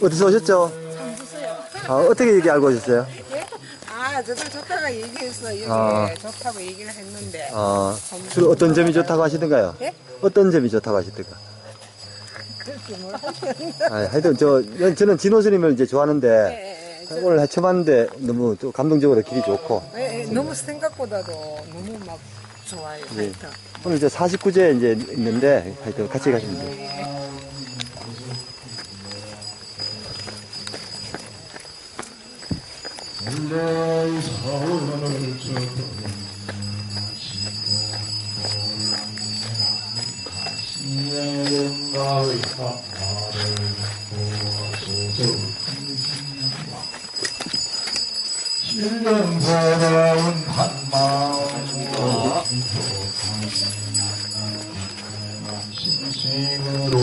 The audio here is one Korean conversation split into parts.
어디서 오셨죠? 아, 어떻게 여기 알고 오셨어요? 아, 저들 좋다가 얘기했어. 여기 아. 좋다고 얘기를 했는데. 아, 주로 어떤 점이 좋다고 하시던가요? 예? 어떤 점이 좋다고 하시던가? 그렇게 뭘 아, 하여튼 저, 저는 진호 스님을 이제 좋아하는데, 예, 예, 저- 오늘 처음 왔는데 너무 또 감동적으로 길이 좋고, 예, 예, 너무 생각보다도 너무 막 좋아요. 예. 하여튼. 오늘 이제 49제 이제 있는데, 하여튼 같이 가시면 돼요. 원래 사원을 가시는가의 나를 보소서 신령사다운 한마음과 신심으로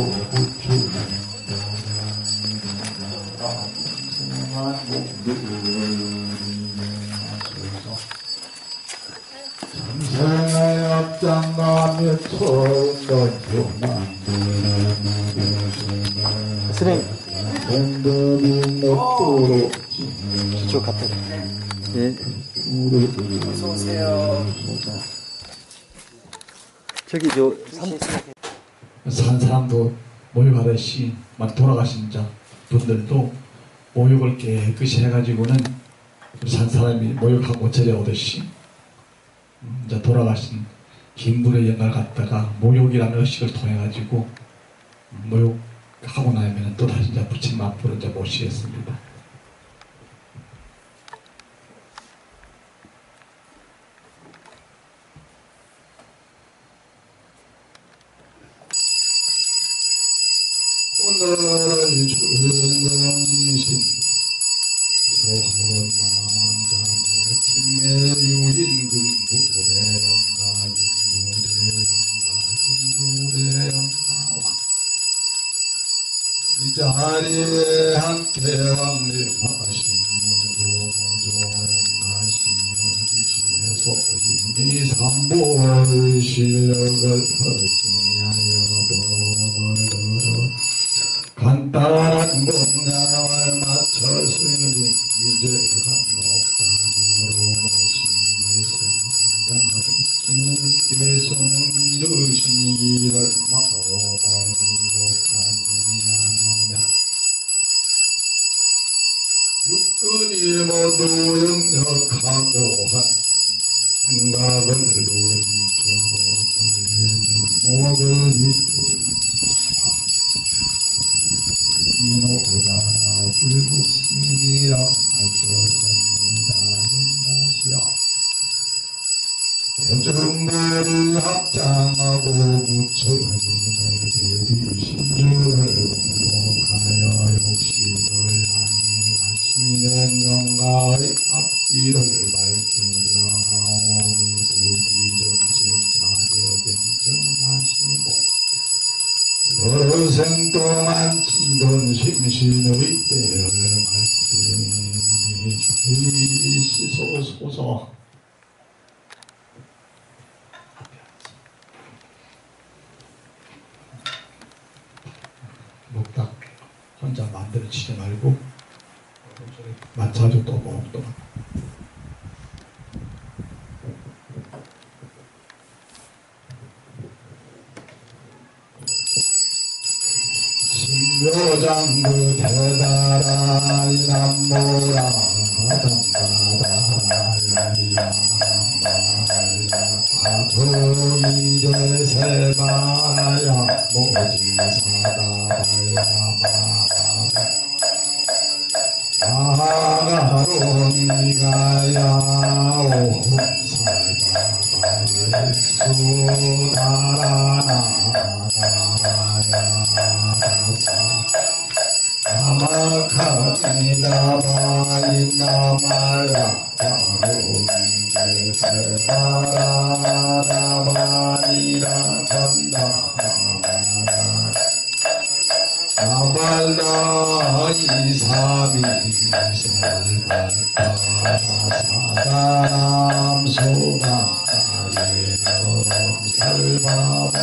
먹도록 기초 카페라. 예, 어서오세요. 저기 저, 삼, 산 사람도 모욕하듯이 막 돌아가신 자 분들도 모욕을 깨끗이 해가지고는 산 사람이 모욕하고 저려오듯이 음, 이제 돌아가신 김불의 영광을 갖다가 모욕이라는 의식을 통해 가지고 모욕하고 나면 또 다시 이제 부처님 앞으로 이제 모시겠습니다. 자리에 함께 무조조영가신 지에서 이미 삼보의 실력을 허지하여 버려 간단한 공양을 맞췄으니 이제가 녹단으로. 주님께서 이루시기를 마음을 미 육근이 모두 영역하고 한 생각을 돌이켜 목은 이노라 불국심이라 하셨습니다. 연나시여 대중들을 합장하고 부처님의 대리신 줄을 공복하여 욕심을 향해 가시는 영가의 앞길을 밝히려 하오니 부지정신 자력경정하시고 여생 동안 치던 심신의 때를 말씀이 시소소서. 목탁 혼자 만들어치지 말고 또 먹도 신묘장부 대다라 남모라 담바다리야 아토 이제 세바야 모지사 아가론 소나 살바보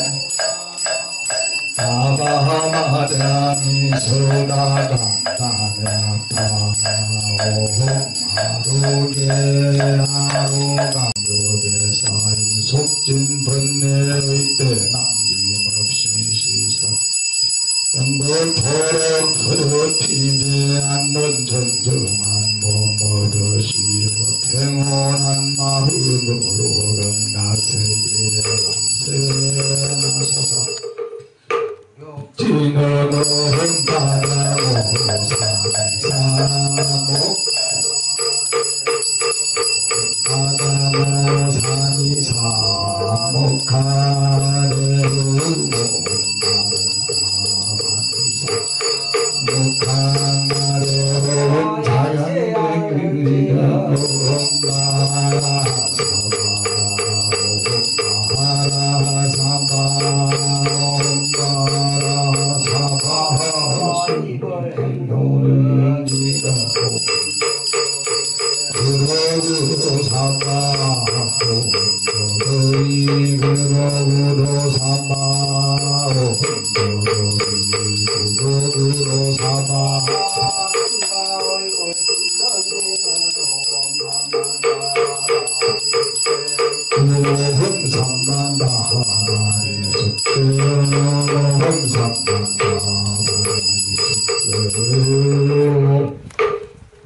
사바마자미 서다가 나냐타오하루게 하루가 무대 쌓인 속진 번뇌의 때 남김없이 시선 영불토록 더럽히지 않는 정정한 몸버릇이여 평온한 마음으로 건나세계 감세하소서. 진언은 바라고 산사목. 바다모 산이 사목하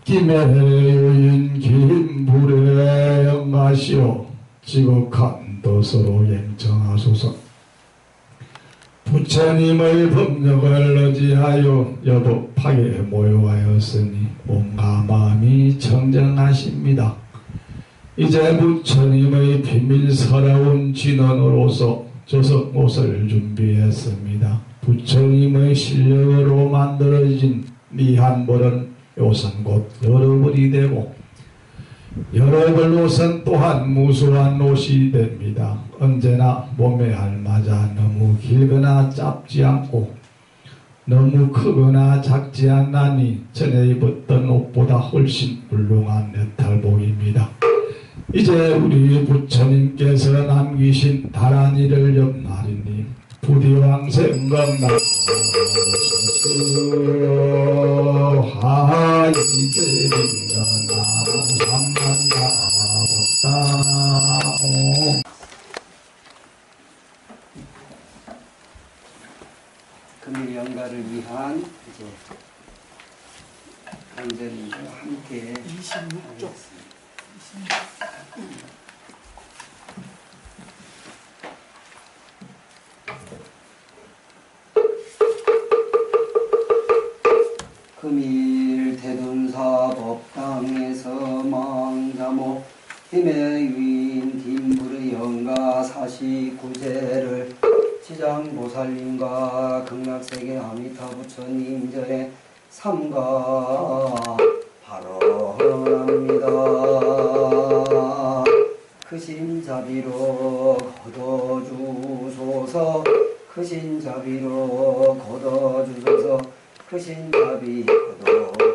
김해인 김불에 영가시오 지극한 뜻으로 행정하소서 부처님의 법력을 의지하여 여법하게 모여하였으니 몸과 마음이 청정하십니다. 이제 부처님의 비밀스러운 진언으로서 저석옷을 준비했습니다. 부처님의 실력으로 만들어진 미한벌은 요선 곧 여러 벌이 되고 여러 벌 옷은 또한 무수한 옷이 됩니다. 언제나 몸에 알맞아 너무 길거나 짧지 않고 너무 크거나 작지 않나니 전에 입었던 옷보다 훨씬 훌륭한 네탈복입니다. 이제 우리 부처님께서 남기신 다란이를 옆날이니 부디왕세 응강나 하이제나삼만나보다 금일 연가를 위한 이제 강좌를 함께 26쪽 26. 삼가 발언합니다. 크신 자비로 걷어주소서 크신 자비로 걷어주소서 크신 자비 걷어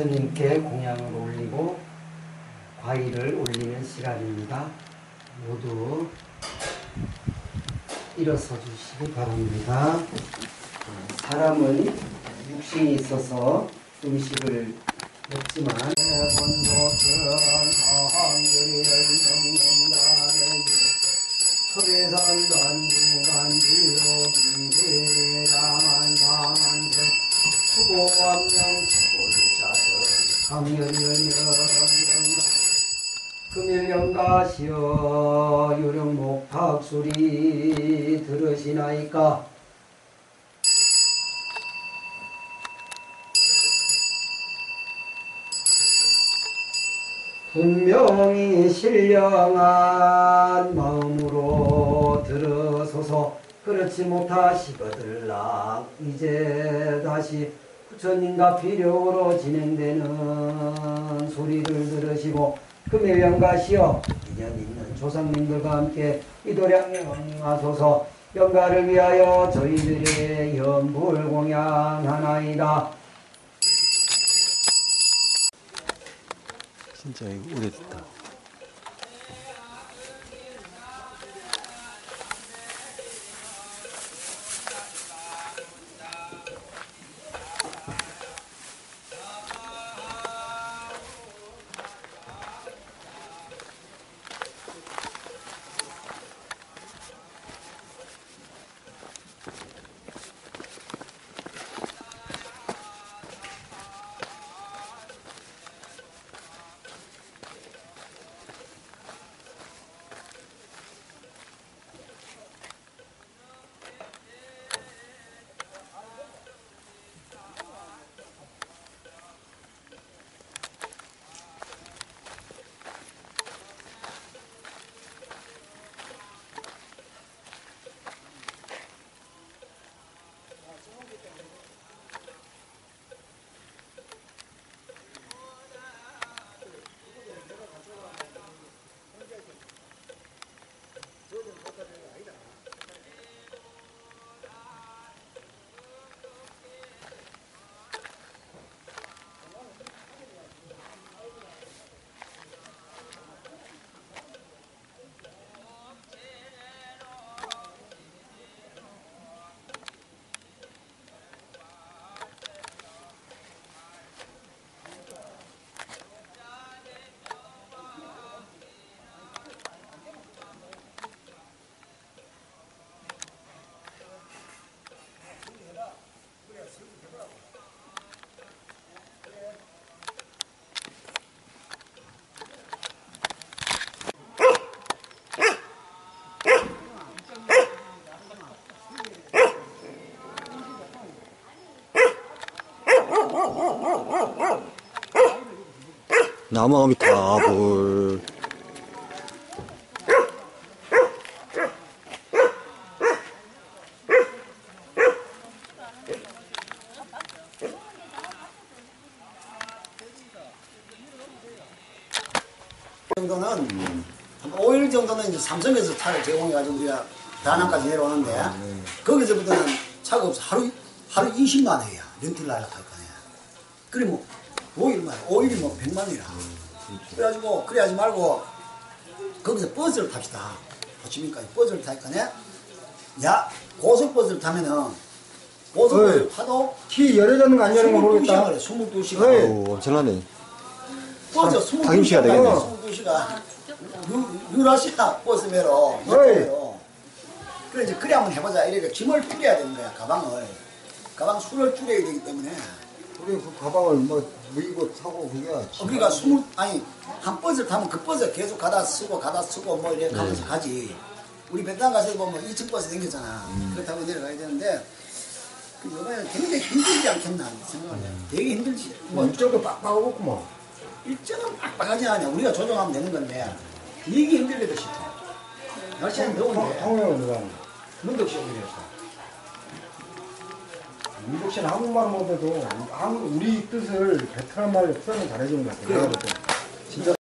부처님께 공양을 올리고 과일을 올리는 시간입니다. 모두 일어서 주시기 바랍니다. 사람은 육신이 있어서 음식을 먹지만 일영가시여 유령목탁 소리 들으시나이까? 분명히 신령한 마음으로 들어서서. 그렇지 못하시거들라. 이제 다시 부처님과 비력으로 진행되는 소리를 들으시고 금의 영가시여 인연 있는 조상님들과 함께 이 도량에 응하소서 영가를 위하여 저희들의 연불 공양하나이다 진짜 이거 오래됐다. 나무아미 타불. 정도는 한 5일 정도는 이제 삼성에서 차를 제공해가지고 우리가 다낭까지 내려오는데 거기서부터는 차가 없어. 하루 하루 20만 원이야 렌트를 거네 그래 뭐 5일 만 5일이 뭐 100만 원이라 그래가지고 그래 하지 말고 거기서 버스를 탑시다 호치민까지 버스를 탈 거네 야 고속버스를 타면은 고속버스를 어이. 타도 키 열어야 되는 거 안 열는 거 모르겠다. 22시간 그래 22시간 어이. 오, 엄청나네. 버스 당- 22시간 당임시가 되겠네. 22시간 유라시아 버스 매로 어이. 매로 그래 이제 그래 한번 해보자 이렇게 짐을 줄여야 되는 거야 가방을 가방 수를 줄여야 되기 때문에 우리 그 가방을 뭐 무이고 타고 그게 어, 그러니까 스물 아니 한 버스를 타면 그 버스 계속 가다 쓰고 가다 쓰고 뭐 이렇게 가면서 가지. 우리 베트남 가서 보면 2층 버스 생겼잖아. 그렇다고 내려가야 되는데 그 이번에 굉장히 힘들지 않겠나 생각을 해 되게 힘들지. 뭐 이쪽도 빡빡하고구만. 일정은 빡빡하지 않냐 우리가 조정하면 되는 건데 되게 힘들게도 싶어 날씨는 더운데 통영은 누가? 문덕시 오기로 했어 민국 씨는 한국말 못해도 한국 우리 뜻을 베트남 말로 표현을 잘해주는 것 같아. 그래요. 내가 볼 때.